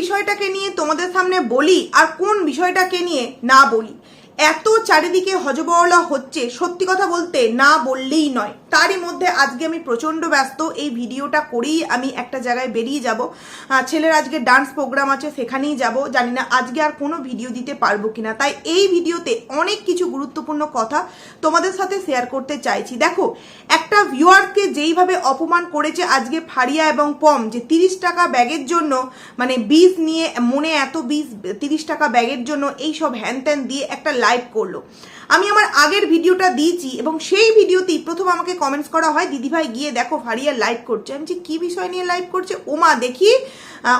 বিষয়টাকে নিয়ে তোমাদের সামনে বলি আর কোন বিষয়টাকে নিয়ে না বলি। এত চারিদিকে হজবওয়ালা হচ্ছে, সত্যি কথা বলতে না বললেই নয়। তারই মধ্যে আজকে আমি প্রচণ্ড ব্যস্ত, এই ভিডিওটা করেই আমি একটা জায়গায় বেরিয়ে যাব। ছেলের আজকে ডান্স প্রোগ্রাম আছে, সেখানেই যাব। জানি না আজকে আর কোনো ভিডিও দিতে পারব কিনা। তাই এই ভিডিওতে অনেক কিছু গুরুত্বপূর্ণ কথা তোমাদের সাথে শেয়ার করতে চাইছি। দেখো, একটা ভিউয়ারকে যেইভাবে অপমান করেছে আজকে ফারিয়া এবং পম, যে তিরিশ টাকা ব্যাগের জন্য মানে বীজ নিয়ে মনে এত বীজ, তিরিশ টাকা ব্যাগের জন্য এই সব হ্যান ত্যান দিয়ে একটা লাইভ করল। আমি আমার আগের ভিডিওটা দিয়েছি এবং সেই ভিডিওতেই প্রথম আমাকে কমেন্টস করা হয়, দিদিভাই, গিয়ে দেখো ফারিয়া লাইভ করছে। আমি যে কী বিষয় নিয়ে লাইভ করছে? ওমা দেখি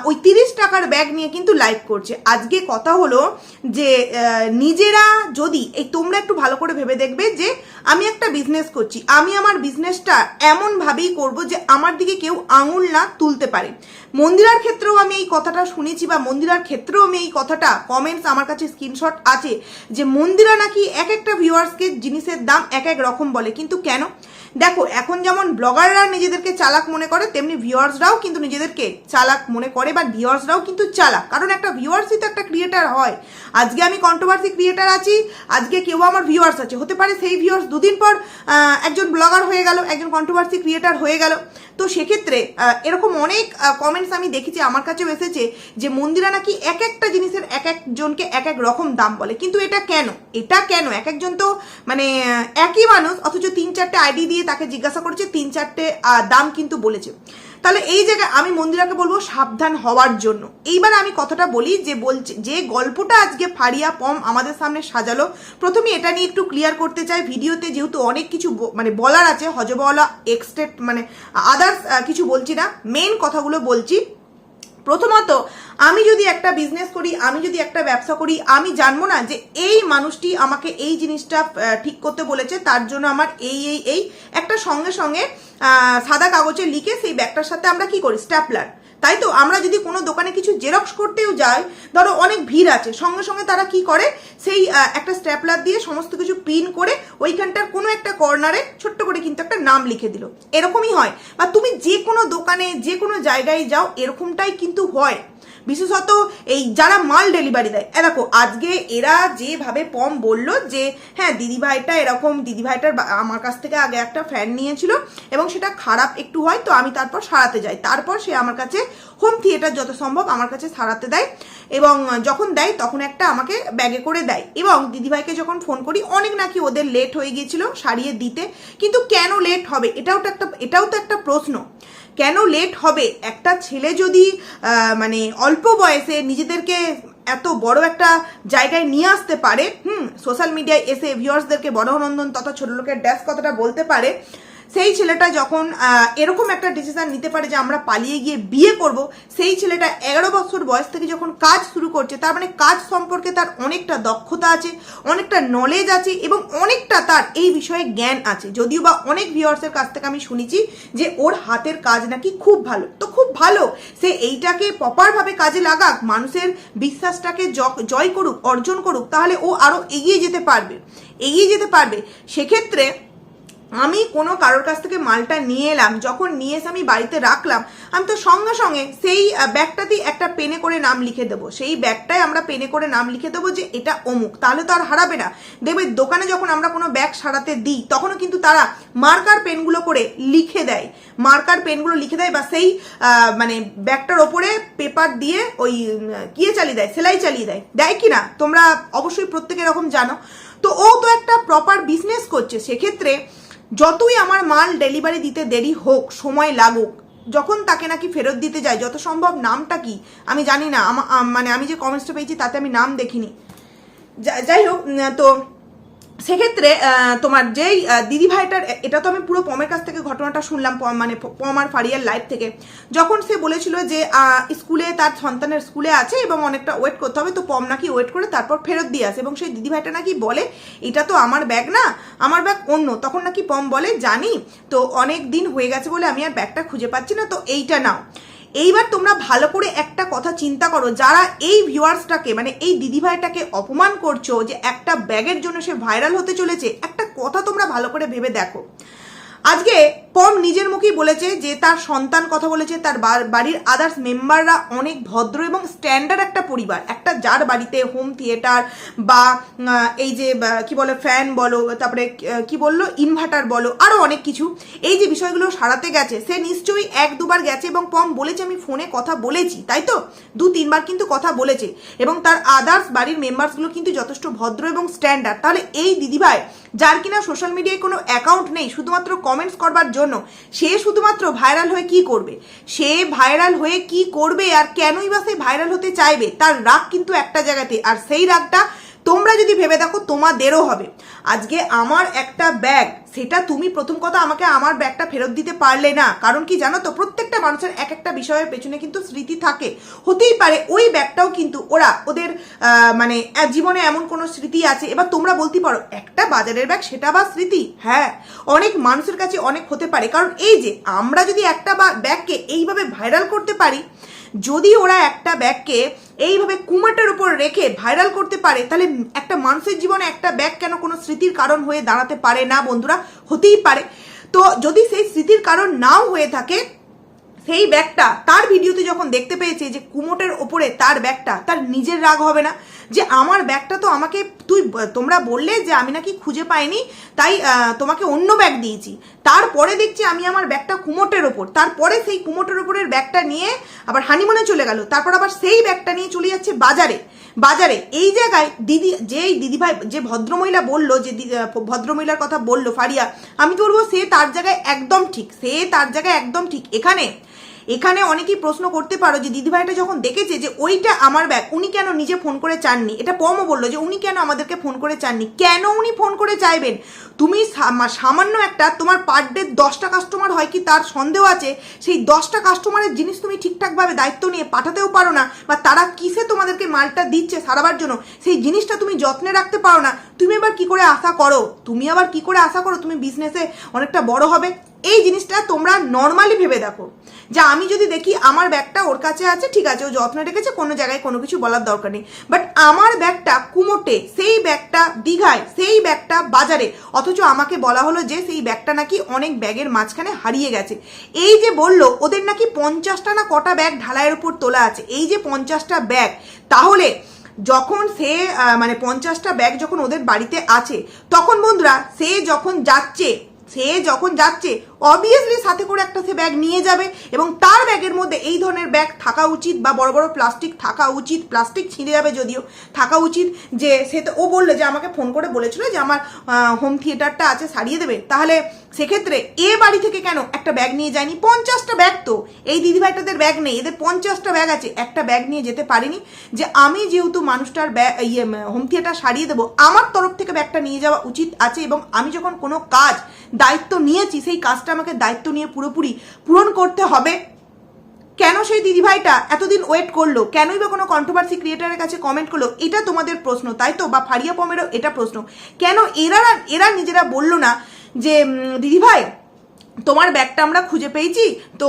ওই তিরিশ টাকার ব্যাগ নিয়ে কিন্তু লাইভ করছে। আজকে কথা হলো যে নিজেরা যদি, এই তোমরা একটু ভালো করে ভেবে দেখবে যে, আমি একটা বিজনেস করছি। আমি আমার বিজনেসটা এমনভাবেই করব যে, আমার দিকে কেউ আঙুল না তুলতে পারে। মন্দিরার ক্ষেত্রেও আমি এই কথাটা শুনেছি বা মন্দিরার ক্ষেত্রেও আমি এই কথাটা কমেন্টস আমার কাছে স্ক্রিনশট আছে যে, মন্দিরা নাকি এক একটা ভিউয়ার্সকে জিনিসের দাম এক এক রকম বলে। কিন্তু কেন? দেখো, এখন যেমন ব্লগাররা নিজেদেরকে চালাক মনে করে, তেমনি ভিউয়ার্সরাও কিন্তু নিজেদেরকে চালাক মনে করে, বা ভিউয়ার্সরাও কিন্তু চালাক। কারণ একটা ভিউয়ার্সই তো একটা ক্রিয়েটার হয়। আজকে আমি কন্ট্রোভার্সি ক্রিয়েটার আছি, আজকে কেউ আমার ভিউয়ার্স আছে। হতে পারে সেই ভিউয়ার্স দুদিন পর একজন ব্লগার হয়ে গেল, একজন কন্ট্রোভার্সি ক্রিয়েটার হয়ে গেল। তো সেক্ষেত্রে এরকম অনেক কমেন্টস আমি দেখেছি, আমার কাছেও এসেছে যে মন্দিরা নাকি এক একটা জিনিসের এক একজনকে এক এক রকম দাম বলে। কিন্তু এটা কেন? এটা কেন? এক একজন তো মানে একই মানুষ, অথচ তিন চারটে আইডি দিয়ে তাকে জিজ্ঞাসা করেছে, তিন চারটে দাম কিন্তু বলেছে। তাহলে এই জায়গায় আমি মন্দিরাকে বলব সাবধান হওয়ার জন্য। এইবার আমি কথাটা বলি যে বলছে, যে গল্পটা আজকে ফারিয়া পম আমাদের সামনে সাজালো, প্রথমে এটা নিয়ে একটু ক্লিয়ার করতে চাই, ভিডিওতে যেহেতু অনেক কিছু মানে বলার আছে, হজবওয়ালা এক্সটেট মানে আদার্স কিছু বলছি না মেন কথাগুলো বলছি। প্রথমত, আমি যদি একটা বিজনেস করি, আমি যদি একটা ব্যবসা করি, আমি জানব না যে এই মানুষটি আমাকে এই জিনিসটা ঠিক করতে বলেছে, তার জন্য আমার এই এই এই, একটা সঙ্গে সঙ্গে সাদা কাগজে লিখে সেই ব্যাগটার সাথে আমরা কি করি? স্ট্যাপলার তাই তো আমরা যদি কোনো দোকানে কিছু জেরক্স করতেও যাই, ধরো অনেক ভিড় আছে, সঙ্গে সঙ্গে তারা কি করে? সেই একটা স্ট্যাপলার দিয়ে সমস্ত কিছু পিন করে ওইখানটার কোনো একটা কর্নারে ছোট্ট করে কিন্তু একটা নাম লিখে দিল। এরকমই হয়। বা তুমি যে কোনো দোকানে যে কোনো জায়গায় যাও, এরকমটাই কিন্তু হয়। বিশেষত এই যারা মাল ডেলিভারি দেয়। এ দেখো, আজকে এরা যেভাবে পম বলল যে হ্যাঁ দিদিভাইটা এরকম, দিদিভাইটার আমার কাছ থেকে আগে একটা ফ্যান নিয়েছিল এবং সেটা খারাপ একটু হয়, তো আমি তারপর সারাতে যাই। তারপর সে আমার কাছে হোম থিয়েটার যত সম্ভব আমার কাছে সারাতে দেয় এবং যখন দেয়, তখন একটা আমাকে ব্যাগে করে দেয়। এবং দিদিভাইকে যখন ফোন করি, অনেক নাকি ওদের লেট হয়ে গিয়েছিল সারিয়ে দিতে। কিন্তু কেন লেট হবে? এটাও তো একটা, এটাও তো একটা প্রশ্ন। কেন লেট হবে? একটা ছেলে যদি মানে অল্প বয়সে নিজেদেরকে এত বড় একটা জায়গায় নিয়ে আসতে পারে, হুম সোশ্যাল মিডিয়ায় এসে ভিউয়ার্সদেরকে বড় অনন্দন তথা ছোট লোকের ড্যাশ কথাটা বলতে পারে সেই ছেলেটা যখন এরকম একটা ডিসিশন নিতে পারে যে আমরা পালিয়ে গিয়ে বিয়ে করব, সেই ছেলেটা এগারো বছর বয়স থেকে যখন কাজ শুরু করছে, তার মানে কাজ সম্পর্কে তার অনেকটা দক্ষতা আছে, অনেকটা নলেজ আছে এবং অনেকটা তার এই বিষয়ে জ্ঞান আছে। যদিও বা অনেক ভিউয়ার্সের কাছ থেকে আমি শুনেছি যে ওর হাতের কাজ নাকি খুব ভালো। তো খুব ভালো। সে এইটাকে প্রপারভাবে কাজে লাগাক, মানুষের বিশ্বাসটাকে জয় করুক, অর্জন করুক, তাহলে ও আরও এগিয়ে যেতে পারবে। এগিয়ে যেতে পারবে। সেক্ষেত্রে আমি কোনো কারোর কাছ থেকে মালটা নিয়ে এলাম, যখন নিয়ে এসে আমি বাড়িতে রাখলাম, আমি তো সঙ্গে সঙ্গে সেই ব্যাগটাতেই একটা পেনে করে নাম লিখে দেবো। সেই ব্যাগটায় আমরা পেনে করে নাম লিখে দেবো যে এটা অমুক, তাহলে তো আর হারাবে না। দেখবে দোকানে যখন আমরা কোনো ব্যাগ সারাতে দিই, তখনও কিন্তু তারা মার্কার পেনগুলো করে লিখে দেয়। মার্কার পেনগুলো লিখে দেয় বা সেই মানে ব্যাগটার ওপরে পেপার দিয়ে ওই কিয়ে চালিয়ে দেয়, সেলাই চালিয়ে দেয়। দেয় কি না? তোমরা অবশ্যই প্রত্যেকে এরকম জানো। তো ও তো একটা প্রপার বিজনেস করছে। সেক্ষেত্রে যতই আমার মাল ডেলিভারি দিতে দেরি হোক, সময় লাগুক, যখন তাকে নাকি ফেরত দিতে যায় যত সম্ভব নামটা কি, আমি জানি না। মানে আমি যে কমেন্টসটা পেয়েছি, তাতে আমি নাম দেখিনি। যাই হোক তো সেক্ষেত্রে তোমার যেই দিদি ভাইটার এটা তো আমি পুরো পমের কাছ থেকে ঘটনাটা শুনলাম মানে পম আর ফারিয়ার লাইফ থেকে। যখন সে বলেছিল যে স্কুলে তার সন্তানের স্কুলে আছে এবং অনেকটা ওয়েট করতে হবে, তো পম নাকি ওয়েট করে তারপর ফেরত দিয়ে আসে এবং সেই দিদি ভাইটা নাকি বলে, এটা তো আমার ব্যাগ না, আমার ব্যাগ অন্য। তখন নাকি পম বলে, জানি, তো অনেক দিন হয়ে গেছে বলে আমি আর ব্যাগটা খুঁজে পাচ্ছি না, তো এইটা নাও। এইবার তোমরা ভালো করে একটা কথা চিন্তা করো, যারা এই ভিউয়ার্সটাকে মানে এই দিদিভাইটাকে অপমান করছ যে একটা ব্যাগের জন্য সে ভাইরাল হতে চলেছে, একটা কথা তোমরা ভালো করে ভেবে দেখো। আজকে পম নিজের মুখেই বলেছে যে তার সন্তান কথা বলেছে, তার বাড়ির আদার্স মেম্বাররা অনেক ভদ্র এবং স্ট্যান্ডার্ড একটা পরিবার। একটা যার বাড়িতে হোম থিয়েটার বা এই যে কি বলে ফ্যান বলো, তারপরে কি বলল ইনভার্টার বলো আরও অনেক কিছু। এই যে বিষয়গুলো সারাতে গেছে, সে নিশ্চয়ই এক দুবার গেছে এবং পম বলেছে, আমি ফোনে কথা বলেছি তাই তো? দু, তিনবার কিন্তু কথা বলেছে। এবং তার আদার্স বাড়ির মেম্বার্সগুলো কিন্তু যথেষ্ট ভদ্র এবং স্ট্যান্ডার্ড তাহলে এই দিদিভাই, যার কিনা সোশ্যাল মিডিয়ায় কোনো অ্যাকাউন্ট নেই, শুধুমাত্র কমেন্টস করবার জন্য সে শুধুমাত্র ভাইরাল হয়ে কি করবে? সে ভাইরাল হয়ে কি করবে আর কেনই বা সে ভাইরাল হতে চাইবে? তার রাগ কিন্তু একটা জায়গাতে। আর সেই রাগটা তোমরা যদি ভেবে দেখো, তোমাদেরও হবে। আজকে আমার একটা ব্যাগ সেটা তুমি প্রথম কথা আমাকে আমার ব্যাগটা ফেরত দিতে পারলে না। কারণ কি জানো তো, প্রত্যেকটা মানুষের এক একটা বিষয়ের পেছনে কিন্তু স্মৃতি থাকে। হতেই পারে ওই ব্যাগটাও কিন্তু ওরা ওদের মানে জীবনে এমন কোনো স্মৃতি আছে। এবার তোমরা বলতে পারো, একটা বাজারের ব্যাগ সেটা বা স্মৃতি? হ্যাঁ অনেক মানুষের কাছে অনেক হতে পারে। কারণ এই যে, আমরা যদি একটা ব্যাগকে এইভাবে ভাইরাল করতে পারি যদি ওরা একটা ব্যাগকে এইভাবে কুমাটের উপর রেখে ভাইরাল করতে পারে, তাহলে একটা মানুষের জীবনে একটা ব্যাগ কেন কোনো স্মৃতির কারণ হয়ে দাঁড়াতে পারে না বন্ধুরা? হতেই পারে। তো যদি সেই স্মৃতির কারণ নাও হয়ে থাকে সেই ব্যাগটা, তার ভিডিওতে যখন দেখতে পেয়েছে যে কুমোটের ওপরে তার ব্যাগটা, তার নিজের রাগ হবে না। যে আমার ব্যাগটা তো আমাকে, তুই তোমরা বললে যে আমি নাকি খুঁজে পাইনি, তাই তোমাকে অন্য ব্যাগ দিয়েছি। তারপরে দেখছি আমি আমার ব্যাগটা কুমোটের ওপর। তারপরে সেই কুমোটের ওপরের ব্যাগটা নিয়ে আবার হানিমুনে চলে গেল। তারপর আবার সেই ব্যাগটা নিয়ে চলে যাচ্ছে বাজারে। বাজারে, এই জায়গায় দিদি, যেই দিদিভাই, যে ভদ্রমহিলা বলল, যে ভদ্রমহিলার কথা বলল ফারিয়া, আমি বলব সে তার জায়গায় একদম ঠিক, সে তার জায়গায় একদম ঠিক। এখানে এখানে অনেকেই প্রশ্ন করতে পারো যে, দিদিভাইটা যখন দেখেছে যে, ওইটা আমার ব্যাগ, উনি কেন নিজে ফোন করে চাননি? এটা পমও বলল যে, উনি কেন আমাদেরকে ফোন করে চাননি? কেন উনি ফোন করে চাইবেন? তুমি সামান্য একটা তোমার পার ডে দশটা কাস্টমার হয় কি তার সন্দেহ আছে? সেই দশটা কাস্টমারের জিনিস তুমি ঠিকঠাকভাবে দায়িত্ব নিয়ে পাঠাতেও পারো না, বা তারা কিসে তোমাদেরকে মালটা দিচ্ছে সারাবার জন্য? সেই জিনিসটা তুমি যত্নে রাখতে পারো না। তুমি এবার কি করে আশা করো? তুমি আবার কি করে আশা করো? তুমি বিজনেসে অনেকটা বড় হবে। এই জিনিসটা তোমরা নর্মালি ভেবে দেখো। যে আমি যদি দেখি আমার ব্যাগটা ওর কাছে আছে, ঠিক আছে, ও যত্ন রেখেছে, কোনো জায়গায় কোনো কিছু বলার দরকার নেই। বাট আমার ব্যাগটা কুমোটে সেই ব্যাগটা দীঘায়, সেই ব্যাগটা বাজারে, অথচ আমাকে বলা হলো যে সেই ব্যাগটা নাকি অনেক ব্যাগের মাঝখানে হারিয়ে গেছে। এই যে বলল, ওদের নাকি পঞ্চাশটা না কটা ব্যাগ ঢালাইয়ের উপর তোলা আছে। এই যে পঞ্চাশটা ব্যাগ, তাহলে যখন সে মানে পঞ্চাশটা ব্যাগ যখন ওদের বাড়িতে আছে, তখন বন্ধুরা সে যখন যাচ্ছে সে যখন যাচ্ছে অবভিয়াসলি সাথে করে একটা সে ব্যাগ নিয়ে যাবে এবং তার ব্যাগের মধ্যে এই ধরনের ব্যাগ থাকা উচিত বা বড় বড় প্লাস্টিক থাকা উচিত প্লাস্টিক ছিঁড়ে যাবে যদিও থাকা উচিত যে সে তো, ও বলল যে আমাকে ফোন করে বলেছিল যে আমার হোম থিয়েটারটা আছে সারিয়ে দেবে। তাহলে সেক্ষেত্রে এ বাড়ি থেকে কেন একটা ব্যাগ নিয়ে যায়নি? পঞ্চাশটা ব্যাগ তো। এই দিদিভাইটাদের ব্যাগ নেই। এদের পঞ্চাশটা ব্যাগ আছে। একটা ব্যাগ নিয়ে যেতে পারিনি যে আমি যেহেতু মানুষটার ব্যাগ ইয়ে হোম থিয়েটার সারিয়ে দেবো, আমার তরফ থেকে ব্যাগটা নিয়ে যাওয়া উচিত আছে এবং আমি যখন কোনো কাজ, দায়িত্ব নিয়েছি সেই কাজটা আমাকে দায়িত্ব নিয়ে পুরোপুরি পূরণ করতে হবে। কেন সেই দিদিভাইটা এতদিন ওয়েট করল? কেনই বা কোনো কন্ট্রোভার্সি ক্রিয়েটারের কাছে কমেন্ট করল? এটা তোমাদের প্রশ্ন, তাই তো? বা ফারিয়া পমেরও এটা প্রশ্ন। কেন এরা এরা নিজেরা বলল না যে দিদিভাই, তোমার ব্যাগটা আমরা খুঁজে পেয়েছি, তো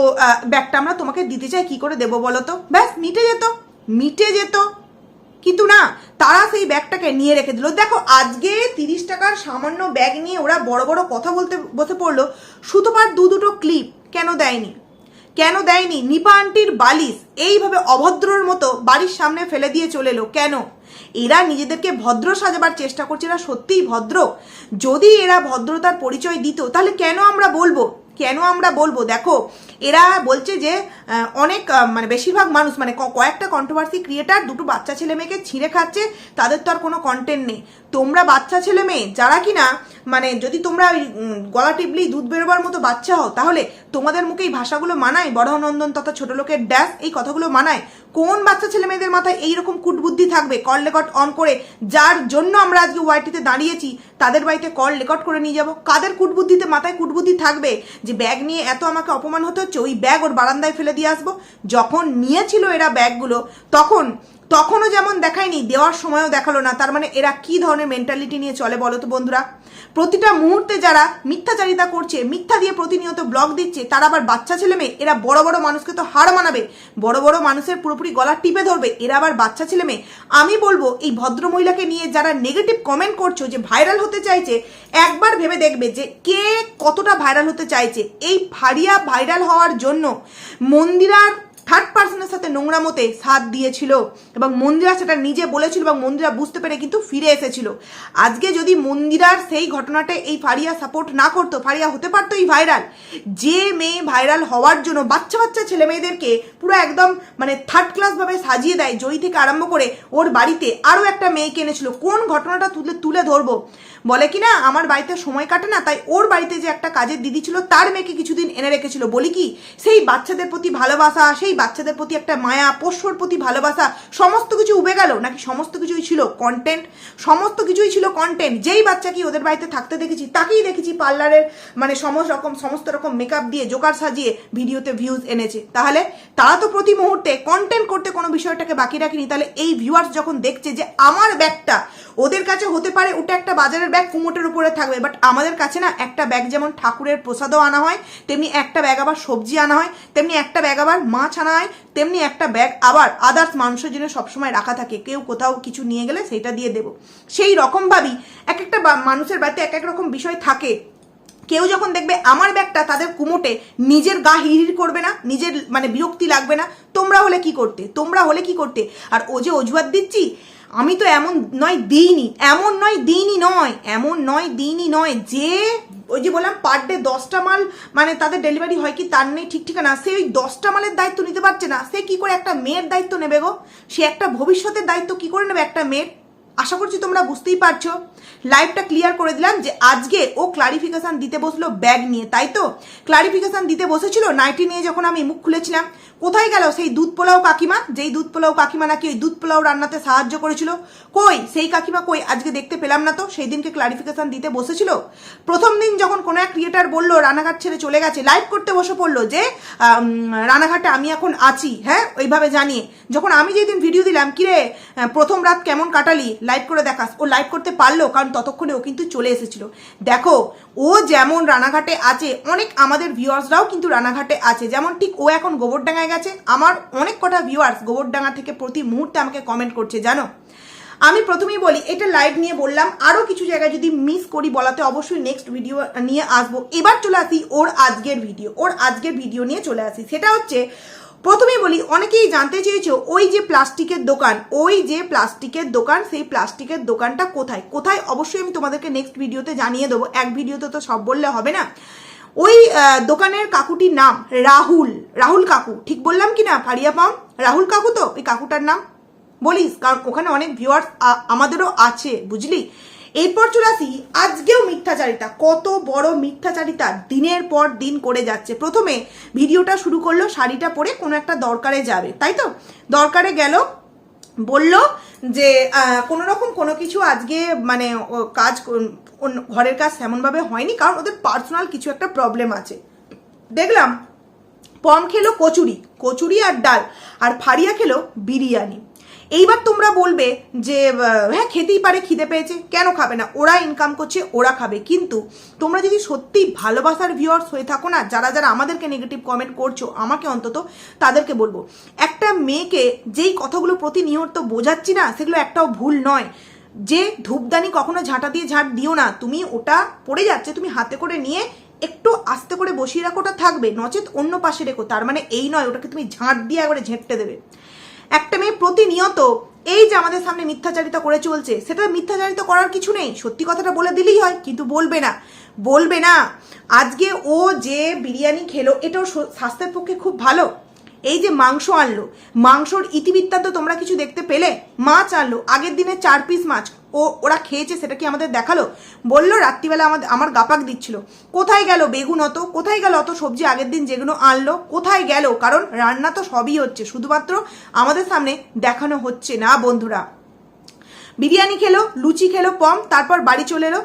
ব্যাগটা আমরা তোমাকে দিতে চাই, কি করে দেবো বলো তো? ব্যাস, মিটে যেত মিটে যেত। কিন্তু না, তারা সেই ব্যাগটাকে নিয়ে রেখে দিল। দেখো, আজকে তিরিশ টাকার সামান্য ব্যাগ নিয়ে ওরা বড় বড় কথা বলতে, বসে পড়ল। শুধুমাত্র দু দুটো ক্লিপ কেন দেয়নি? কেন দেয়নি? নিপা আন্টির বালিশ। এইভাবে অভদ্রর মতো বাড়ির সামনে ফেলে দিয়ে চলে এলো। কেন? এরা নিজেদেরকে ভদ্র সাজাবার চেষ্টা করছে। এরা সত্যিই ভদ্র। যদি এরা ভদ্রতার পরিচয় দিত, তাহলে কেন আমরা বলব? কেন আমরা বলব? দেখো, এরা বলছে যে অনেক মানে বেশিরভাগ মানুষ মানে কয়েকটা কন্ট্রোভার্সি ক্রিয়েটার দুটো বাচ্চা ছেলে মেয়েকে ছিঁড়ে খাচ্ছে, তাদের তো আর কোনো কন্টেন্ট নেই। তোমরা বাচ্চা ছেলে মেয়ে, যারা কিনা মানে যদি তোমরা গলা টিপলেই দুধ বেরোবার মতো বাচ্চা হও, তাহলে তোমাদের মুখে এই ভাষাগুলো মানায়? বড়নন্দন তথা ছোট লোকের ড্যাশ এই কথাগুলো মানায়? কোন বাচ্চা ছেলে মেয়েদের মাথায় এইরকম কুটবুদ্ধি থাকবে? কল রেকর্ড অন করে যার জন্য আমরা আজকে ওয়াইটিতে দাঁড়িয়েছি, তাদের বাড়িতে কল রেকর্ড করে নিয়ে যাব? কাদের কুটবুদ্ধিতে মাথায় কুটবুদ্ধি থাকবে? যে ব্যাগ নিয়ে এত আমাকে অপমান হতে হচ্ছে, ওই ব্যাগ ওর বারান্দায় ফেলে দিয়ে আসব? যখন নিয়েছিল এরা ব্যাগগুলো, তখন তখনও যেমন দেখায়নি, দেওয়ার সময়ও দেখাল না। তার মানে এরা কি ধরনের মেন্টালিটি নিয়ে চলে বলো তো বন্ধুরা? প্রতিটা মুহূর্তে যারা মিথ্যাচারিতা করছে, মিথ্যা দিয়ে প্রতিনিয়ত ব্লগ দিচ্ছে, তারা আবার বাচ্চা ছেলে মেয়ে, এরা বড় বড় মানুষকে তো হার মানাবে। বড় বড় মানুষের পুরোপুরি গলা টিপে ধরবে, এরা আবার বাচ্চা ছেলে মেয়ে। আমি বলব, এই ভদ্র মহিলাকে নিয়ে যারা নেগেটিভ কমেন্ট করছ যে ভাইরাল হতে চাইছে, একবার ভেবে দেখবে যে কে কতটা ভাইরাল হতে চাইছে। এই ফারিয়া ভাইরাল হওয়ার জন্য মন্দিরার থার্ড পার্সনের সাথে নোংরামতে সাথ দিয়েছিল এবং মন্দিরা সেটা নিজে বলেছিল এবং মন্দিরা বুঝতে পেরে কিন্তু ফিরে এসেছিল। আজকে যদি মন্দিরার সেই ঘটনাটা এই ফারিয়া সাপোর্ট না করতো, ফারিয়া হতে পারতো এই ভাইরাল যে মেয়ে ভাইরাল হওয়ার জন্য বাচ্চা বাচ্চা ছেলে মেয়েদেরকে পুরো একদম মানে থার্ড ক্লাসভাবে সাজিয়ে দেয়, জয়ী থেকে আরম্ভ করে ওর বাড়িতে আরও একটা মেয়েকে এনেছিল। কোন ঘটনাটা তুলে তুলে ধরবো? বলে কি না, আমার বাড়িতে সময় কাটে না, তাই ওর বাড়িতে যে একটা কাজের দিদি ছিল, তার মেয়েকে কিছুদিন এনে রেখেছিল। বলি কি, সেই বাচ্চাদের প্রতি ভালোবাসা, সেই বাচ্চাদের প্রতি একটা মায়া পোষ্যর প্রতি ভালোবাসা, সমস্ত কিছু উবে গেল। নাকি সমস্ত কিছুই ছিল কন্টেন্ট সমস্ত কিছুই ছিল কন্টেন্ট যেই বাচ্চা কি ওদের বাড়িতে থাকতে দেখেছি, তাকেই দেখেছি পার্লারের মানে সমস্ত রকম সমস্ত রকম মেকআপ দিয়ে, জোকার সাজিয়ে ভিডিওতে ভিউজ এনেছে। তাহলে তারা তো প্রতি মুহূর্তে কন্টেন্ট করতে কোনো বিষয়টাকে বাকি রাখিনি, তাহলে এই ভিউয়ার্স যখন দেখছে যে আমার ব্যাগটা ওদের কাছে হতে পারে ওটা একটা বাজারের ব্যাগ কুমোটের উপরে থাকবে বাট আমাদের কাছে না একটা ব্যাগ যেমন ঠাকুরের প্রসাদও আনা হয়, তেমনি একটা ব্যাগ আবার সবজি আনা হয়, তেমনি একটা ব্যাগ আবার মাছ আনা হয়, তেমনি একটা ব্যাগ আবার আদার্স মানুষের জন্য সবসময় রাখা থাকে, কেউ কোথাও কিছু নিয়ে গেলে সেটা দিয়ে দেবো। সেই রকমভাবেই এক একটা মানুষের বাড়িতে এক এক রকম বিষয় থাকে। কেউ যখন দেখবে আমার ব্যাগটা তাদের কুমোটে নিজের গা হিড় করবে না, নিজের মানে বিরক্তি লাগবে না, তোমরা হলে কি করতে? তোমরা হলে কি করতে? আর ও যে অজুহাত দিচ্ছি আমি তো এমন নয় দিইনি, এমন নয় দিইনি নয়, এমন নয় দিইনি নয়, যে ওই যে বললাম পার ডে দশটা মাল মানে তাদের ডেলিভারি হয় কি তার নেই ঠিক ঠিকানা, সে ওই দশটা মালের দায়িত্ব নিতে পারছে না, সে কি করে একটা মেয়ের দায়িত্ব নেবে গো? সে একটা ভবিষ্যতের দায়িত্ব কি করে নেবে একটা মেয়ের? আশা করছি তোমরা বুঝতেই পারছ। লাইভটা ক্লিয়ার করে দিলাম যে আজকে ও ক্লারিফিকেশান দিতে বসল ব্যাগ নিয়ে, তাই তো? ক্লারিফিকেশান দিতে বসেছিল নাইটি নিয়ে যখন আমি মুখ খুলেছিলাম, কোথায় গেল সেই দুধ পোলাও কাকিমা? যেই দুধ পোলাও কাকিমা নাকি ওই দুধ পোলাও রান্নাতে সাহায্য করেছিল? কই? সেই কাকিমা কই? আজকে দেখতে পেলাম না তো, সেই দিনকে ক্লারিফিকেশান দিতে বসেছিল? প্রথম দিন যখন কোনো এক ক্রিয়েটার বলল রানাঘাট ছেড়ে চলে গেছে লাইভ করতে বসে পড়ল যে রানাঘাটে আমি এখন আছি হ্যাঁ? ওইভাবে জানিয়ে। যখন আমি যেদিন ভিডিও দিলাম, কিরে প্রথম রাত কেমন কাটালি? লাইভ করে দেখাস। ও লাইভ করতে পারল কারণ ততক্ষণে ও কিন্তু চলে এসেছিল। দেখো, ও যেমন রানাঘাটে আছে, অনেক আমাদের ভিউয়ার্সরাও কিন্তু রানাঘাটে আছে। যেমন ঠিক ও এখন গোবরডাঙ্গায় গেছে। আমার অনেক কটা ভিউয়ার্স গোবরডাঙ্গা থেকে প্রতি মুহূর্তে আমাকে কমেন্ট করছে, জানো? আমি প্রথমেই বলি, এটা লাইভ নিয়ে বললাম। আরও কিছু জায়গায় যদি মিস করি বলাতে অবশ্যই নেক্সট ভিডিও নিয়ে আসব। এবার চলে আসি ওর আজকের ভিডিও ওর আজকের ভিডিও নিয়ে চলে আসি। সেটা হচ্ছে প্রথমেই বলি, অনেকেই জানতে চেয়েছো ওই যে প্লাস্টিকের দোকান, ওই যে প্লাস্টিকের দোকান, সেই প্লাস্টিকের দোকানটা কোথায়? কোথায়? অবশ্যই আমি তোমাদেরকে নেক্সট ভিডিওতে জানিয়ে দেবো। এক ভিডিওতে তো সব বললে হবে না? ওই দোকানের কাকুটির নাম রাহুল। রাহুল কাকু। ঠিক বললাম কি না? ফারিয়া পাম? রাহুল কাকু তো? ওই কাকুটার নাম? বলিস, কারণ ওখানে অনেক ভিউয়ার্স আমাদেরও আছে, বুঝলি? এরপর চলে আসি, আজকেও মিথ্যাচারিতা। কত বড় মিথ্যাচারিতা দিনের পর দিন করে যাচ্ছে। প্রথমে ভিডিওটা শুরু করল, শাড়িটা পরে কোনো একটা দরকারে যাবে, তাই তো? দরকারে গেল, বলল যে কোনো রকম কোনো কিছু আজকে মানে কাজ ঘরের কাজ তেমনভাবে হয়নি, কারণ ওদের পার্সোনাল কিছু একটা প্রবলেম আছে। দেখলাম, পম খেলো কচুরি কচুরি আর ডাল, আর ফারিয়া খেলো বিরিয়ানি। এইবার তোমরা বলবে যে হ্যাঁ খেতেই পারে, খিদে পেয়েছে। কেন খাবে না? ওরা ইনকাম করছে, ওরা খাবে। কিন্তু তোমরা যদি সত্যি ভালোবাসার ভিউয়ার্স হয়ে থাকো না, যারা যারা আমাদেরকে নেগেটিভ কমেন্ট করছ, আমাকে অন্তত তাদেরকে বলব, একটা মেয়েকে যেই কথাগুলো প্রতিনিয়ত বোঝাচ্ছি না, সেগুলো একটাও ভুল নয়। যে ধূপদানি কখনো ঝাঁটা দিয়ে ঝাঁট দিও না। তুমি ওটা পড়ে যাচ্ছে, তুমি হাতে করে নিয়ে একটু আস্তে করে বসিয়ে রাখো, ওটা থাকবে। নচেত অন্য পাশে রেখো। তার মানে এই নয়, ওটাকে তুমি ঝাঁট দিয়ে একবারে ঝেঁটতে দেবে। একটা মেয়ে প্রতিনিয়ত এই যে আমাদের সামনে মিথ্যাচারিতা করে চলছে, সেটা মিথ্যাচারিতা করার কিছু নেই। সত্যি কথাটা বলে দিলেই হয়, কিন্তু বলবে না। বলবে না। আজকে ও যে বিরিয়ানি খেলো, এটাও স্বাস্থ্যের পক্ষে খুব ভালো। এই যে মাংস আনলো, মাংসর ইতিবৃত্তান্ত তোমরা কিছু দেখতে পেলে? মাছ আনলো, আগের দিনে চার পিস মাছ। ও, ওরা খেয়েছে, সেটা কি আমাদের দেখাল? বলল, রাত্রিবেলা আমাদের, আমার গাপাক দিচ্ছিল। কোথায় গেল বেগুন অত? কোথায় গেল অত সবজি আগের দিন যেগুলো আনলো? কোথায় গেল? কারণ রান্না তো সবই হচ্ছে, শুধুমাত্র আমাদের সামনে দেখানো হচ্ছে না, বন্ধুরা। বিরিয়ানি খেলো, লুচি খেলো, পম, তারপর বাড়ি চলে এলো।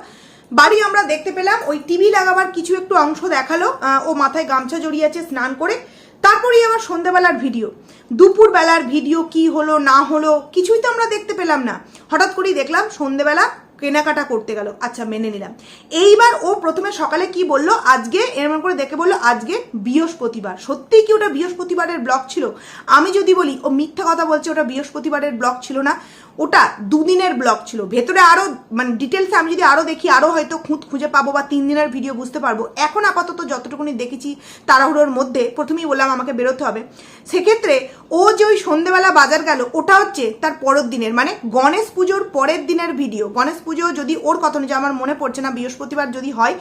বাড়ি আমরা দেখতে পেলাম, ওই টিভি লাগাবার কিছু একটু অংশ দেখাল। ও মাথায় গামছা জড়িয়ে আছে, স্নান করে তারপরেই আবার সন্ধ্যাবেলার ভিডিও। দুপুরবেলার ভিডিও কি হলো, না হলো, কিছুই তো আমরা দেখতে পেলাম না। হঠাৎ করেই দেখলাম সন্ধ্যেবেলা কেনাকাটা করতে গেল। আচ্ছা মেনে নিলাম। এইবার ও প্রথমে সকালে কি বলল, আজকে এরকম করে দেখে বলল, আজকে বৃহস্পতিবার। সত্যিই কি ওটা বৃহস্পতিবারের ব্লক ছিল? আমি যদি বলি, ও মিথ্যা কথা বলছে, ওটা বৃহস্পতিবারের ব্লক ছিল না। ওটা দুদিনের ব্লগ ছিল। ভেতরে আরও মানে ডিটেলসে আমি যদি আরও দেখি, আরও হয়তো খুঁত খুঁজে পাবো বা তিন দিনের ভিডিও বুঝতে পারব। এখন আপাতত যতটুকুনি দেখেছি তাড়াহুড়োর মধ্যে, প্রথমেই বললাম আমাকে বেরোতে হবে। সেক্ষেত্রে ও যে ওই সন্ধেবেলা বাজার গেল, ওটা হচ্ছে তার পরের দিনের মানে গণেশ পুজোর পরের দিনের ভিডিও গণেশ পুজো যদি ওর কথা অনুযায়ী, আমার মনে পড়ছে না, বৃহস্পতিবার যদি হয়,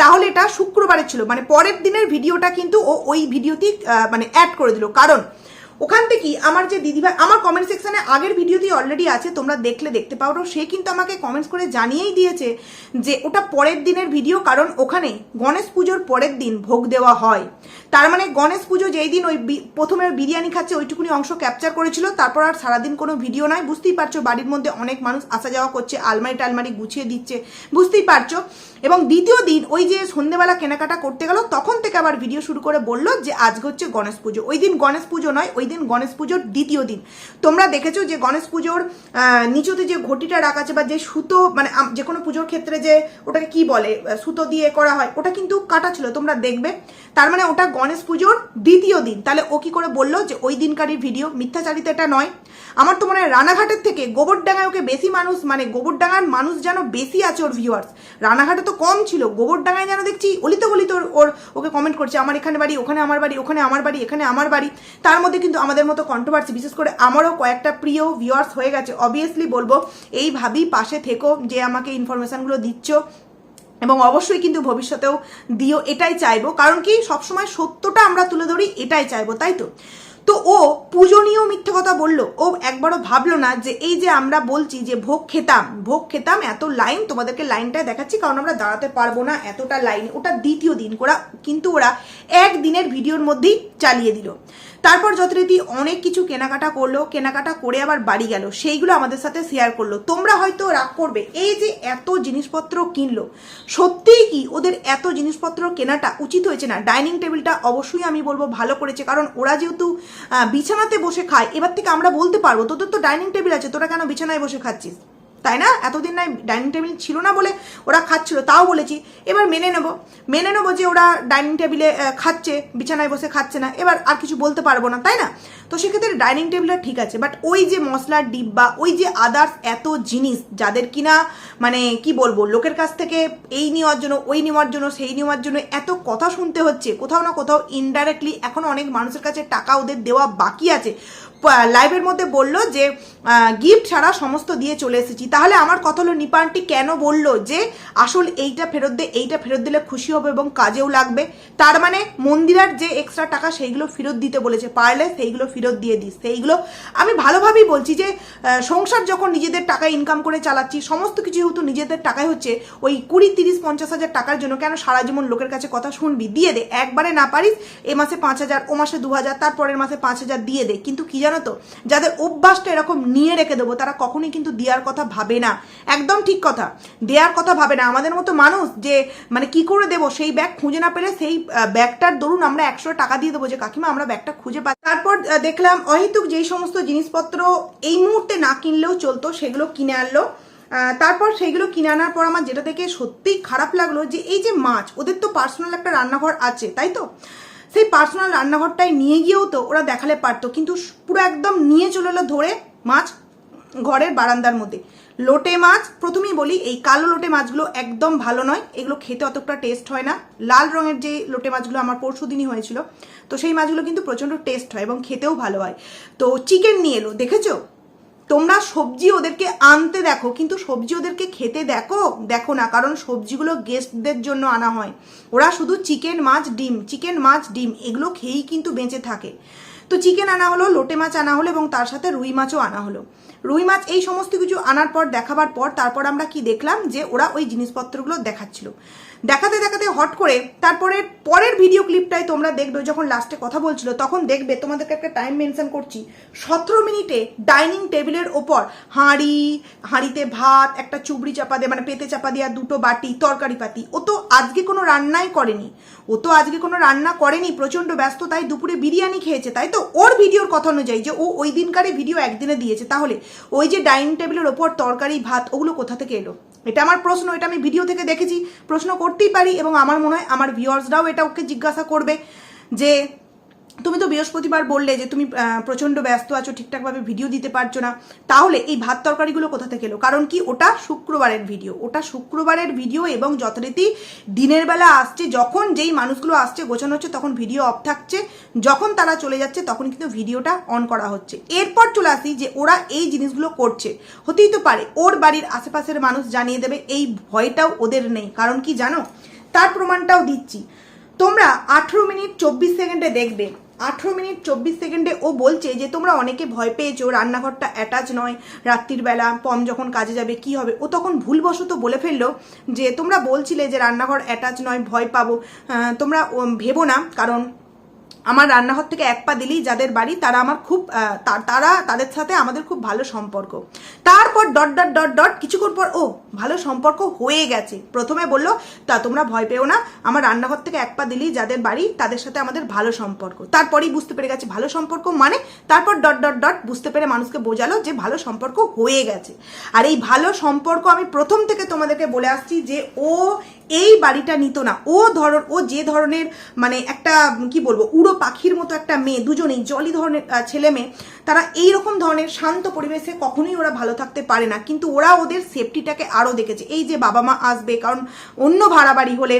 তাহলে এটা শুক্রবারের ছিল। মানে পরের দিনের ভিডিওটা কিন্তু ও ওই ভিডিওতেই মানে অ্যাড করে দিল। কারণ ওখান থেকেই আমার যে দিদিভাই, আমার কমেন্ট সেকশানে আগের ভিডিওতেই অলরেডি আছে, তোমরা দেখলে দেখতে পাও সে কিন্তু আমাকে কমেন্টস করে জানিয়েই দিয়েছে যে ওটা পরের দিনের ভিডিও কারণ ওখানে গণেশ পুজোর পরের দিন ভোগ দেওয়া হয়। তার মানে গণেশ পুজো যেই দিন ওই প্রথমে বিরিয়ানি খাচ্ছে, ওইটুকুনি অংশ ক্যাপচার করেছিল, তারপর আর সারাদিন কোনো ভিডিও নাই। বুঝতেই পারছ, বাড়ির মধ্যে অনেক মানুষ আসা যাওয়া করছে, আলমারি টালমারি গুছিয়ে দিচ্ছে, বুঝতেই পারছ? এবং দ্বিতীয় দিন ওই যে সন্ধেবেলা কেনাকাটা করতে গেল, তখন থেকে আবার ভিডিও শুরু করে বলল যে আজকে হচ্ছে গণেশ পুজো। ওই দিন গণেশ পুজো নয়, ওই দিন, গণেশ পুজোর দ্বিতীয় দিন। তোমরা দেখেছ যে গণেশ পুজোর নিচুতে যে ঘটিটা রাখা আছে বা যে সুতো মানে যে কোনো পুজোর ক্ষেত্রে যে ওটাকে কি বলে সুতো দিয়ে করা হয়, ওটা কিন্তু কাটা ছিল, তোমরা দেখবে। তার মানে ওটা গণেশ পুজোর দ্বিতীয় দিন। তাহলে ও কি করে বলল যে ওই দিনকারই ভিডিও, মিথ্যাচারিতা এটা নয়। আমার তো মনে হয় রানাঘাটের থেকে গোবরডাঙ্গায় ওকে বেশি মানুষ মানে গোবরডাঙ্গার মানুষ যেন বেশি আছে ওর ভিউয়ার্স রানাঘাটে তো কম ছিল, গোবরডাঙ্গায় যেন দেখছি অলিতে গলিতে ওর, ওকে কমেন্ট করছে, আমার এখানে বাড়ি, ওখানে আমার বাড়ি, ওখানে আমার বাড়ি, এখানে আমার বাড়ি। তার মধ্যে কিন্তু আমাদের মতো কন্ট্রোভার্সি বিশেষ করে আমারও কয়েকটা প্রিয় ভিউয়ার্স হয়ে গেছে। অবভিয়াসলি বলব এইভাবেই পাশে থেকো, যে আমাকে ইনফরমেশনগুলো দিচ্ছ এবং অবশ্যই কিন্তু ভবিষ্যতেও দিও, এটাই চাইব। কারণ কি, সবসময় সত্যটা আমরা তুলে ধরি, এটাই চাইব, তাই তো? তো ও পুজো নিয়েও মিথ্যে কথা বলল। ও একবারও ভাবলো না যে এই যে আমরা বলছি যে ভোগ খেতাম ভোগ খেতাম, এত লাইন তোমাদেরকে লাইনটায় দেখাচ্ছি, কারণ আমরা দাঁড়াতে পারব না এতটা লাইন ওটা দ্বিতীয় দিন, ওরা কিন্তু ওরা একদিনের ভিডিওর মধ্যেই চালিয়ে দিল। তারপর যথারীতি অনেক কিছু কেনাকাটা করল, কেনাকাটা করে আবার বাড়ি গেল। সেইগুলো আমাদের সাথে শেয়ার করল। তোমরা হয়তো রাগ করবে, এই যে এত জিনিসপত্র কিনলো, সত্যিই কি ওদের এত জিনিসপত্র কেনাটা উচিত হয়েছে না? ডাইনিং টেবিলটা অবশ্যই আমি বলব ভালো করেছে, কারণ ওরা যেহেতু বিছানাতে বসে খায়, এবার থেকে আমরা বলতে পারব, তোদের তো ডাইনিং টেবিল আছে, তোরা কেন বিছানায় বসে খাচ্ছিস? তাই না? এতদিন না ডাইনিং টেবিল ছিল না বলে ওরা খাচ্ছিল, তাও বলেছি। এবার মেনে নেব। মেনে নেব যে ওরা ডাইনিং টেবিলে খাচ্ছে, বিছানায় বসে খাচ্ছে না। এবার আর কিছু বলতে পারব না, তাই না? তো সেক্ষেত্রে ডাইনিং টেবিলটা ঠিক আছে। বাট ওই যে মশলার ডিব্বা ওই যে আদার্স এত জিনিস, যাদের কিনা মানে কি বলব, লোকের কাছ থেকে এই নেওয়ার জন্য, ওই নেওয়ার জন্য, সেই নেওয়ার জন্য এত কথা শুনতে হচ্ছে। কোথাও না কোথাও ইনডাইরেক্টলি এখন অনেক মানুষের কাছে টাকা ওদের দেওয়া বাকি আছে। লাইভের মধ্যে বলল যে গিফট ছাড়া সমস্ত দিয়ে চলে এসেছি। তাহলে আমার কথা হলো, নিপানটি কেন বলল যে, আসল এইটা ফেরত দে, এইটা ফেরত দিলে খুশি হবে এবং কাজেও লাগবে। তার মানে মন্দিরার যে এক্সট্রা টাকা, সেইগুলো ফেরত দিতে বলেছে। পারলে সেইগুলো ফেরত দিয়ে দিস। সেইগুলো আমি ভালোভাবেই বলছি যে সংসার যখন নিজেদের টাকা ইনকাম করে চালাচ্ছি, সমস্ত কিছু যেহেতু নিজেদের টাকায় হচ্ছে, ওই কুড়ি, তিরিশ, পঞ্চাশ হাজার টাকার জন্য কেন সারা জীবন লোকের কাছে কথা শুনবি? দিয়ে দে। একবারে না পারিস, এ মাসে পাঁচ হাজার, ও মাসে দু হাজার, তারপরের মাসে পাঁচ হাজার দিয়ে দে। কিন্তু কি জানো তো? যাদের অভ্যাসটা এরকম নিয়ে রেখে দেবো, তারা কখনোই কিন্তু দেওয়ার কথা ভাবে না। একদম ঠিক কথা। দেওয়ার কথা ভাবে না। আমাদের মতো মানুষ যে মানে কি করে দেবো? সেই ব্যাগ খুঁজে না পেলে সেই ব্যাগটার দরুন আমরা একশো টাকা দিয়ে দেবো যে, কাকিমা, আমরা ব্যাগটা খুঁজে পাই তারপর দেখলাম অহেতুক যেই সমস্ত জিনিসপত্র এই মুহূর্তে না কিনলেও চলতো, সেগুলো কিনে আনলো। তারপর সেইগুলো কিনে আনার পর আমার যেটা থেকে সত্যিই খারাপ লাগল যে, এই যে মাছ, ওদের তো পার্সোনাল একটা রান্নাঘর আছে, তাই তো? সেই পার্সোনাল রান্নাঘরটায় নিয়ে গিয়েও তো ওরা দেখালে পারতো। কিন্তু পুরো একদম নিয়ে চলে এলো ধরে মাছ ঘরের বারান্দার মধ্যে। লোটে মাছ, প্রথমেই বলি, এই কালো লোটে মাছগুলো একদম ভালো নয়। এগুলো খেতে অতটা টেস্ট হয় না। লাল রঙের যে লোটে মাছগুলো আমার পরশু দিনই হয়েছিল, তো সেই মাছগুলো কিন্তু প্রচণ্ড টেস্ট হয় এবং খেতেও ভালো হয়। তো চিকেন নিয়ে এলো, দেখেছ? তোমরা সবজি ওদেরকে আনতে দেখো, কিন্তু সবজি ওদেরকে খেতে দেখো দেখো না, কারণ সবজিগুলো গেস্টদের জন্য আনা হয়। ওরা শুধু চিকেন মাছ, ডিম চিকেন মাছ, ডিম, এগুলো খেয়েই কিন্তু বেঁচে থাকে। তো চিকেন আনা হলো, লোটে মাছ আনা হলো এবং তার সাথে রুই মাছও আনা হলো। রুই মাছ এই সমস্ত কিছু আনার পর, দেখাবার পর তারপর আমরা কি দেখলাম যে ওরা ওই জিনিসপত্রগুলো দেখাচ্ছিল। দেখাতে দেখাতে হট করে তারপরে পরের ভিডিও ক্লিপটাই তোমরা দেখবে, যখন লাস্টে কথা বলছিল, তখন দেখবে তোমাদেরকে একটা টাইম মেনশন করছি। সতেরো মিনিটে ডাইনিং টেবিলের ওপর হাঁড়ি, হাঁড়িতে ভাত, একটা চুবড়ি চাপা দিয়ে মানে পেতে চাপা দেওয়া দুটো বাটি, তরকারি পাতি। ও তো আজকে কোনো রান্নাই করেনি। ও তো আজকে কোনো রান্না করেনি, প্রচণ্ড ব্যস্ত, তাই দুপুরে বিরিয়ানি খেয়েছে। তাই তো ওর ভিডিওর কথা অনুযায়ী যে ও ওই দিনকারই ভিডিও একদিনে দিয়েছে। তাহলে ওই যে ডাইনিং টেবিলের ওপর তরকারি, ভাত, ওগুলো কোথা থেকে এলো? এটা আমার প্রশ্ন, এটা আমি ভিডিও থেকে দেখেছি। প্রশ্ন করতেই পারি এবং আমার মনে হয় আমার ভিউয়ার্সরাও এটা ওকে জিজ্ঞাসা করবে যে তুমি তো বৃহস্পতিবার বললে যে তুমি প্রচণ্ড ব্যস্ত আছো, ঠিকঠাকভাবে ভিডিও দিতে পারছ না। তাহলে এই ভাত তরকারিগুলো কোথা থেকে এলো? কারণ কি, ওটা শুক্রবারের ভিডিও ওটা শুক্রবারের ভিডিও এবং যথারীতি দিনের বেলা আসছে, যখন যেই মানুষগুলো আসছে, গোছানো হচ্ছে, তখন ভিডিও অফ থাকছে। যখন তারা চলে যাচ্ছে, তখন কিন্তু ভিডিওটা অন করা হচ্ছে। এরপর চলে আসি যে ওরা এই জিনিসগুলো করছে। হতেই তো পারে, ওর বাড়ির আশেপাশের মানুষ জানিয়ে দেবে, এই ভয়টাও ওদের নেই। কারণ কি জানো? তার প্রমাণটাও দিচ্ছি। তোমরা আঠেরো মিনিট চব্বিশ সেকেন্ডে দেখবে আঠেরো মিনিট চব্বিশ সেকেন্ডে ও বলছে যে, তোমরা অনেকে ভয় পেয়েছ, রান্নাঘরটা অ্যাটাচ নয়, রাত্রির বেলা পম যখন কাজে যাবে, কি হবে? ও তখন ভুলবশত বলে ফেলল যে, তোমরা বলছিলে যে, রান্নাঘর অ্যাটাচ নয়, ভয় পাবো। তোমরা ভেবো না, কারণ আমার রান্নাঘর থেকে এক পা দিলেই যাদের বাড়ি, তারা আমার খুব তারা তাদের সাথে আমাদের খুব ভালো সম্পর্ক। তারপর ডট ডট ডট ডট কিছুক্ষণ পর, ও, ভালো সম্পর্ক হয়ে গেছে। প্রথমে বলল, তা তোমরা ভয় পেও না, আমার রান্নাঘর থেকে এক পা দিলেই যাদের বাড়ি, তাদের সাথে আমাদের ভালো সম্পর্ক। তারপরেই বুঝতে পেরে গেছে ভালো সম্পর্ক মানে তারপর ডট ডট ডট বুঝতে পেরে মানুষকে বোঝালো যে ভালো সম্পর্ক হয়ে গেছে। আর এই ভালো সম্পর্ক আমি প্রথম থেকে তোমাদেরকে বলে আসছি যে ও এই বাড়িটা নিত না। ও ধরন, ও যে ধরনের মানে একটা, কি বলব, উড়ো পাখির মতো একটা মেয়ে, দুজনেই, জলি ধরনের ছেলে মেয়ে তারা এই রকম ধরনের শান্ত পরিবেশে কখনোই ওরা ভালো থাকতে পারে না। কিন্তু ওরা ওদের সেফটিটাকে আরও দেখেছে। এই যে বাবা মা আসবে, কারণ অন্য ভাড়া বাড়ি হলে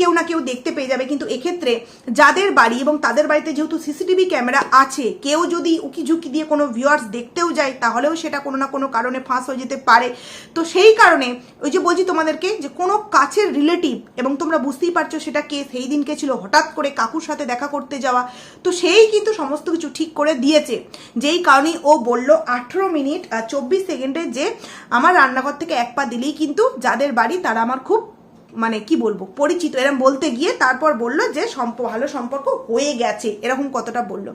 কেউ না কেউ দেখতে পেয়ে যাবে। কিন্তু এক্ষেত্রে যাদের বাড়ি এবং তাদের বাড়িতে যেহেতু সিসিটিভি ক্যামেরা আছে, কেউ যদি উকি ঝুঁকি দিয়ে কোনো ভিউয়ার্স দেখতেও যায়, তাহলেও সেটা কোনো না কোনো কারণে ফাঁস হয়ে যেতে পারে। তো সেই কারণে ওই যে বলছি তোমাদেরকে যে কোনো কাছের রিলেটিভ এবং তোমরা বুঝতেই পারছ সেটা কে, সেই দিনকে ছিল। হঠাৎ করে কাকুর সাথে দেখা করতে যাওয়া। তো সেই কিন্তু সমস্ত কিছু ঠিক করে দিয়েছে। যেই কারণেই ও বলল, আঠেরো মিনিট চব্বিশ সেকেন্ডে যে আমার রান্নাঘর থেকে এক পা দিলেই কিন্তু যাদের বাড়ি তারা আমার খুব মানে কি বলব, পরিচিত। এরকম বলতে গিয়ে তারপর বলল যে, সম্প, ভালো সম্পর্ক হয়ে গেছে। এরকম কতটা বলল।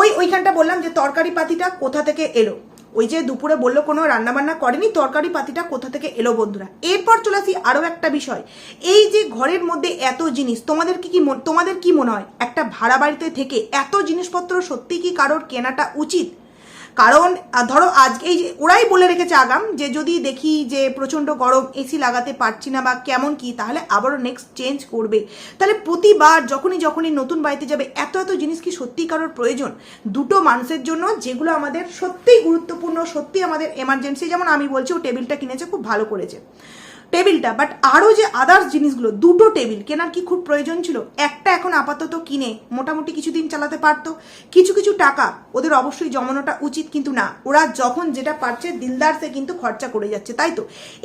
ওই, ওইখানটা বললাম যে তরকারি পাতিটা কোথা থেকে এলো? ওই যে দুপুরে বলল কোনো রান্নাবান্না করেনি, তরকারি পাতিটা কোথা থেকে এলো বন্ধুরা? এরপর চলে আসি আরও একটা বিষয়। এই যে ঘরের মধ্যে এত জিনিস, তোমাদের কি কি তোমাদের কি মনে হয়? একটা ভাড়া বাড়িতে থেকে এত জিনিসপত্র সত্যি কি কারোর কেনাটা উচিত? কারণ ধরো আজকে এই যে ওরাই বলে রেখেছে আগাম যে যদি দেখি যে প্রচণ্ড গরম এসি লাগাতে পারছি না বা কেমন কি, তাহলে আবারও নেক্সট চেঞ্জ করবে। তাহলে প্রতিবার যখনই যখনই নতুন বাড়িতে যাবে, এত এত জিনিস কি সত্যি কারোর প্রয়োজন? দুটো মানুষের জন্য যেগুলো আমাদের সত্যিই গুরুত্বপূর্ণ সত্যি আমাদের এমার্জেন্সি যেমন আমি বলছি ও টেবিলটা কিনেছে, খুব ভালো করেছে। টেবিলটা বাট আরও যে আদার্স জিনিসগুলো, দুটো টেবিল কেনার কি খুব প্রয়োজন ছিল? একটা এখন আপাতত কিনে মোটামুটি কিছুদিন চালাতে পারতো। কিছু কিছু টাকা ওদের অবশ্যই জমানোটা উচিত, কিন্তু না। ওরা যখন যেটা পারছে দিলদার সে কিন্তু খরচা করে যাচ্ছে, তাই তো?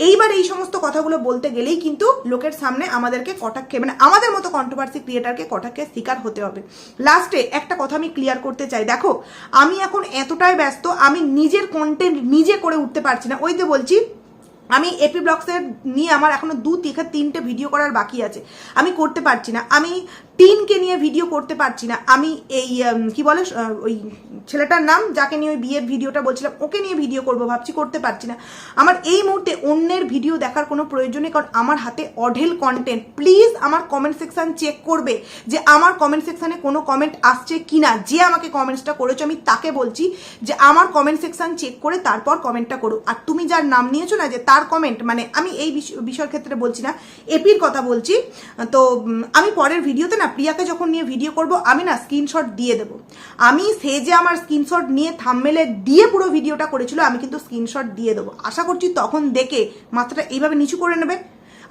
এইবার এই সমস্ত কথাগুলো বলতে গেলেই কিন্তু লোকের সামনে আমাদেরকে কটাক্ষে মানে আমাদের মতো কন্ট্রোভার্সি ক্রিয়েটারকে কটাক্ষে শিকার হতে হবে। লাস্টে একটা কথা আমি ক্লিয়ার করতে চাই। দেখো, আমি এখন এতটাই ব্যস্ত, আমি নিজের কন্টেন্ট নিজে করে উঠতে পারছি না। ওই যে বলছি আমি এপি ব্লগসের নিয়ে আমার এখনও দু থেকে তিনটে ভিডিও করার বাকি আছে। আমি করতে পারছি না। আমি টিনকে নিয়ে ভিডিও করতে পারছি না। আমি এই কি বলে ওই ছেলেটার নাম, যাকে নিয়ে ওই বিয়ের ভিডিওটা বলছিলাম, ওকে নিয়ে ভিডিও করব, ভাবছি করতে পারছি না। আমার এই মুহূর্তে অন্যের ভিডিও দেখার কোনো প্রয়োজন নেই, কারণ আমার হাতে অঢেল কন্টেন্ট প্লিজ আমার কমেন্ট সেকশান চেক করবে যে আমার কমেন্ট সেকশানে কোনো কমেন্ট আসছে কি না যে আমাকে কমেন্টসটা করেছ, আমি তাকে বলছি যে আমার কমেন্ট সেকশান চেক করে তারপর কমেন্টটা করো। আর তুমি যার নাম নিয়েছো না, যে তার কমেন্ট মানে আমি এই বিষ- বিষয়ের ক্ষেত্রে বলছি না এপির কথা বলছি। তো আমি পরের ভিডিওতে না প্রিয়াকে যখন নিয়ে ভিডিও করব, আমি না স্ক্রিনশট দিয়ে দেবো। আমি সে যে আমার স্ক্রিনশট নিয়ে থামমেলে দিয়ে পুরো ভিডিওটা করেছিল, আমি কিন্তু স্ক্রিনশট দিয়ে দেবো। আশা করছি তখন দেখে মাথাটা এইভাবে নিচু করে নেবে।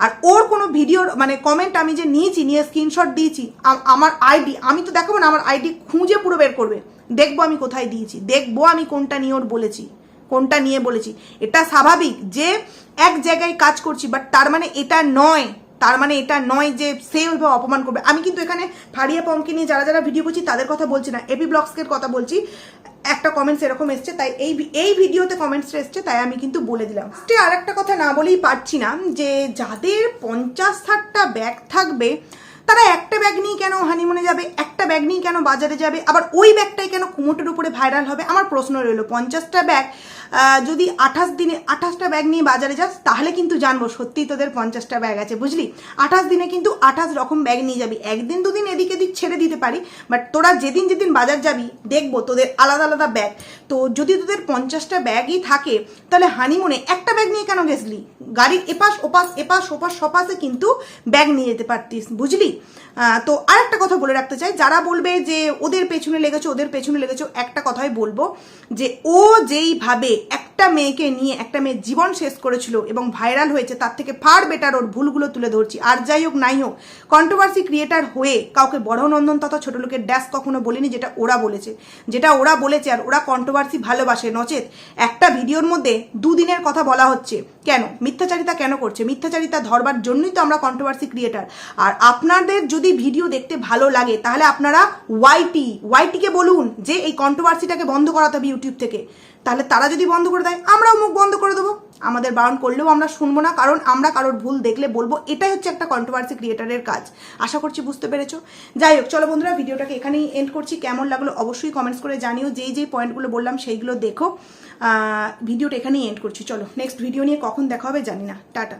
আর ওর কোনো ভিডিওর মানে কমেন্ট আমি যে নিয়েছি, নিয়ে স্ক্রিনশট দিয়েছি আমার আইডি আমি তো দেখাবো না, আমার আইডি খুঁজে পুরো বের করবে। দেখব আমি কোথায় দিয়েছি, দেখব আমি কোনটা নিয়ে ওর বলেছি, কোনটা নিয়ে বলেছি। এটা স্বাভাবিক যে এক জায়গায় কাজ করছি বাট তার মানে এটা নয়। তার মানে এটা নয় যে সে ওইভাবে অপমান করবে। আমি কিন্তু এখানে ফারিয়া পমকে নিয়ে যারা যারা ভিডিও করছি, তাদের কথা বলছি না। এপি ব্লগসকের কথা বলছি। একটা কমেন্টস এরকম এসছে, তাই এই এই ভিডিওতে কমেন্টসটা এসছে, তাই আমি কিন্তু বলে দিলাম। আর একটা কথা না বলেই পারছি না যে যাদের পঞ্চাশ ষাটটা ব্যাগ থাকবে তারা একটা ব্যাগ নিয়ে কেন হানিমুনে যাবে? একটা ব্যাগ নিয়ে কেন বাজারে যাবে? আবার ওই ব্যাগটাই কেন কুমোটের উপরে ভাইরাল হবে? আমার প্রশ্ন রইল, পঞ্চাশটা ব্যাগ যদি আঠাশ দিনে আঠাশটা ব্যাগ নিয়ে বাজারে যাস, তাহলে কিন্তু জানব সত্যি তোদের পঞ্চাশটা ব্যাগ আছে, বুঝলি? আঠাশ দিনে কিন্তু আঠাশ রকম ব্যাগ নিয়ে যাবি। একদিন দুদিন এদিক এদিক ছেড়ে দিতে পারি বাট তোরা যেদিন যেদিন বাজার যাবি, দেখব তোদের আলাদা আলাদা ব্যাগ তো যদি তোদের পঞ্চাশটা ব্যাগই থাকে, তাহলে হানিমুনে একটা ব্যাগ নিয়ে কেন গেছলি? গাড়ির এপাশ ওপাশ এপাশ ওপাশ সপাশে কিন্তু ব্যাগ নিয়ে যেতে পারতিস, বুঝলি? তো আর একটা কথা বলে রাখতে চাই। যারা বলবে যে ওদের পেছনে লেগেছে, ওদের পেছনে লেগেছো, একটা কথাই বলব যে ও যেইভাবে একটা মেয়েকে নিয়ে একটা মেয়ের জীবন শেষ করেছিল এবং ভাইরাল হয়েছে, তার থেকে ফার বেটার ওর ভুলগুলো তুলে ধরছি। আর যাই হোক, নাই হোক কন্ট্রোভার্সি ক্রিয়েটার হয়ে কাউকে বড় নন্দন তথা ছোট লোকের ড্যাশ কখনো বলিনি, যেটা ওরা বলেছে। যেটা ওরা বলেছে আর ওরা কন্ট্রোভার্সি ভালোবাসে, নচেত। একটা ভিডিওর মধ্যে দুদিনের কথা বলা হচ্ছে। কেন? মিথ্যাচারিতা কেন করছে? মিথ্যাচারিতা ধরবার জন্যই তো আমরা কন্ট্রোভার্সি ক্রিয়েটার আর আপনাদের যদি ভিডিও দেখতে ভালো লাগে, তাহলে আপনারা ওয়াইটি ওয়াইটিকে বলুন যে এই কন্ট্রোভার্সিটাকে বন্ধ করাতে হবে ইউটিউব থেকে। তাহলে তারা যদি বন্ধ করে দেয়, আমরাও মুখ বন্ধ করে দেবো। আমাদের বারণ করলেও আমরা শুনব না, কারণ আমরা কারোর ভুল দেখলে বলব, এটাই হচ্ছে একটা কন্ট্রোভার্সি ক্রিয়েটারের কাজ। আশা করছি বুঝতে পেরেছ। যাই হোক, চলো বন্ধুরা, ভিডিওটাকে এখানেই এন্ড করছি। কেমন লাগল অবশ্যই কমেন্টস করে জানিও। যেই যেই পয়েন্টগুলো বললাম, সেইগুলো দেখো। ভিডিওটা এখানেই এন্ড করছি। চলো নেক্সট ভিডিও নিয়ে কখন দেখা হবে জানি না। টাটা।